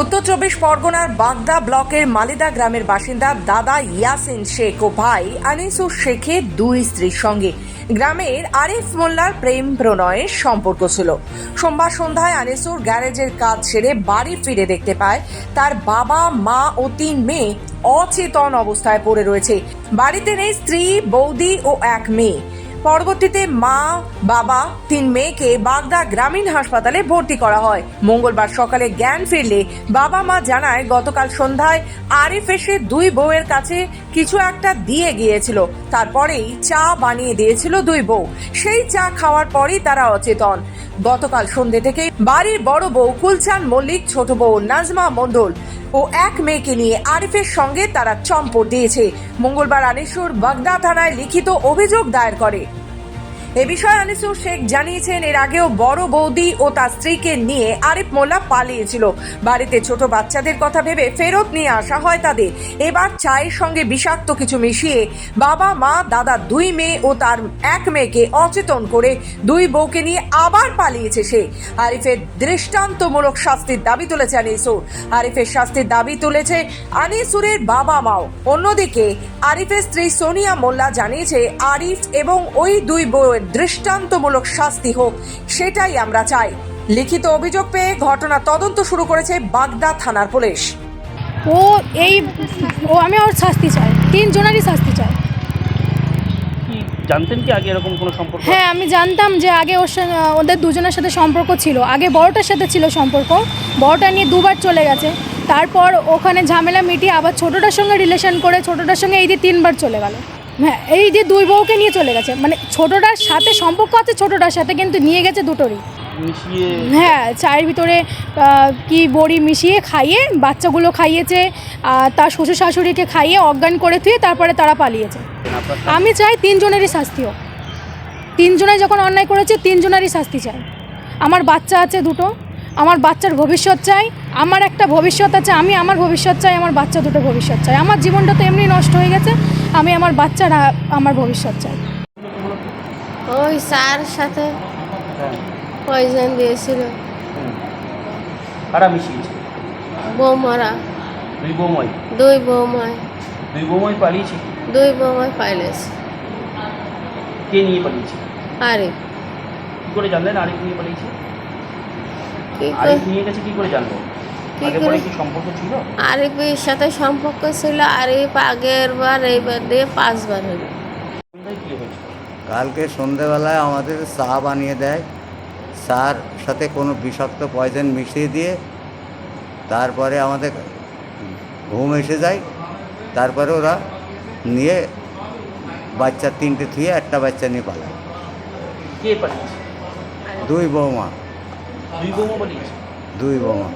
উত্তর চব্বিশ পরগনার বাগদা ব্লকের মালিদা গ্রামের বাসিন্দা দাদা ইয়াসিন শেখ ও ভাই আনিসুর শেখের দুই স্ত্রীর সঙ্গে। গ্রামের আরিফ মোল্লার প্রেম প্রণয়ের সম্পর্ক ছিল। সোমবার সন্ধ্যায় আনিসুর গ্যারেজের কাজ সেরে বাড়ি ফিরে দেখতে পায় তার বাবা, মা ও তিন মেয়ে অচেতন অবস্থায় পড়ে রয়েছে। বাড়িতে নেই স্ত্রী, বৌদি ও এক মেয়ে। পরবর্তীতে মা, বাবা, তিন মেয়েকে বাগদা গ্রামীণ হাসপাতালে ভর্তি করা হয়। মঙ্গলবার সকালে জ্ঞান ফিরলে বাবা মা জানায়, গতকাল সন্ধ্যায় আরিফ এসে দুই বউয়ের কাছে কিছু একটা দিয়ে গিয়েছিল। তারপরেই চা বানিয়ে দিয়েছিল দুই বউ। সেই চা খাওয়ার পরেই তারা অচেতন। গতকাল সন্ধ্যে থেকে বাড়ির বড় বউ কুলচান মল্লিক, ছোট বউ নাজমা মণ্ডল ও এক মেয়েকে নিয়ে আরিফের সঙ্গে তারা চম্পট দিয়েছে। মঙ্গলবার আনেশ্বর বাগদা থানায় লিখিত অভিযোগ দায়ের করে। এ বিষয়ে আনিসুর শেখ জানিয়েছেন, এর আগেও বড় বৌদি ও তার স্ত্রীকে নিয়ে আরিফ মোল্লা পালিয়েছিল। বাড়িতে ছোট বাচ্চাদের কথা ভেবে ফেরত নিয়ে আসা হয় তাদের। এবার চায়ের সঙ্গে বিষাক্ত কিছু মিশিয়ে বাবা, মা, দাদা দুই মেয়ে ও তার এক মেয়েকে অচেতন করে দুই বউকে নিয়ে আবার পালিয়েছে সে। আরিফের দৃষ্টান্তমূলক শাস্তির দাবি তুলেছে আনিসুর। আরিফের শাস্তির দাবি তুলেছে আনিসুরের বাবা মাও। অন্যদিকে আরিফের স্ত্রী সোনিয়া মোল্লা জানিয়েছে, আরিফ এবং ওই দুই বউয়ের দৃষ্টান্তমূলক শাস্তি হোক সেটাই আমরা চাই। লিখিত অভিযোগ পেয়ে ঘটনা তদন্ত শুরু করেছে বাগদা থানার পুলিশ। ও এই ও আমি ওর শাস্তি চাই তিনজনেরই শাস্তি চাই। জানতেন কি আগে এরকম কোনো সম্পর্ক? হ্যাঁ আমি জানতাম যে আগে ওর সঙ্গে ওদের দুজনের সাথে সম্পর্ক ছিল। আগে বড়টার সাথে ছিল সম্পর্ক বড়টা নিয়ে দুবার চলে গেছে। তারপর ওখানে ঝামেলা মিটিয়ে আবার ছোটোটার সঙ্গে রিলেশন করে ছোটোটার সঙ্গে এই দিয়ে তিনবার চলে গেল। হ্যাঁ এই যে দুই বউকে নিয়ে চলে গেছে মানে ছোটোটার সাথে সম্পর্ক আছে ছোটোটার সাথে কিন্তু নিয়ে গেছে দুটোরই। হ্যাঁ চায়ের ভিতরে কি বড়ি মিশিয়ে খাইয়ে বাচ্চাগুলো খাইয়েছে আর তার শ্বশুর শাশুড়িকে খাইয়ে অজ্ঞান করে থুয়ে তারপরে তারা পালিয়েছে। আমি চাই তিনজনেরই শাস্তি হোক। তিনজনে যখন অন্যায় করেছে তিনজনেরই শাস্তি চাই। আমার বাচ্চা আছে দুটো আমার বাচ্চার ভবিষ্যৎ চাই আমার একটা ভবিষ্যৎ আছে আমি আমার ভবিষ্যৎ চাই আমার বাচ্চা দুটো ভবিষ্যৎ চাই। আমার জীবনটা তো এমনি নষ্ট হয়ে গেছে আমি আমার বাচ্চার আমার ভবিষ্যৎ চাই। ওই স্যার সাথে পয়জন দিয়েছিল। কারা মিশিয়েছে? বৌমারা। দুই বৌমাই? দুই বৌমায় দুই বৌমাই পালিয়েছে দুই বৌমায় পাইলেছে কে নিয়ে পালিয়েছে? আরে কি করে জানলেন আরিফ নিয়ে পালিয়েছে? কি করে? নিয়ে গেছে কি করে জানব কি করে? আরিফের সাথে সম্পর্ক ছিল আরিফ আগের বার এইবার দিয়ে পাঁচবার হলো। কালকে সন্ধেবেলায় আমাদের চা বানিয়ে দেয়। চার সাথে কোনো বিষাক্ত পয়জন মিশিয়ে দিয়ে তারপরে আমাদের ঘুম এসে যায়। তারপরে ওরা নিয়ে বাচ্চা তিনটে থুয়ে একটা বাচ্চা নিয়ে পালায়। দুই বৌমা। দুই বৌমা দুই বৌমা।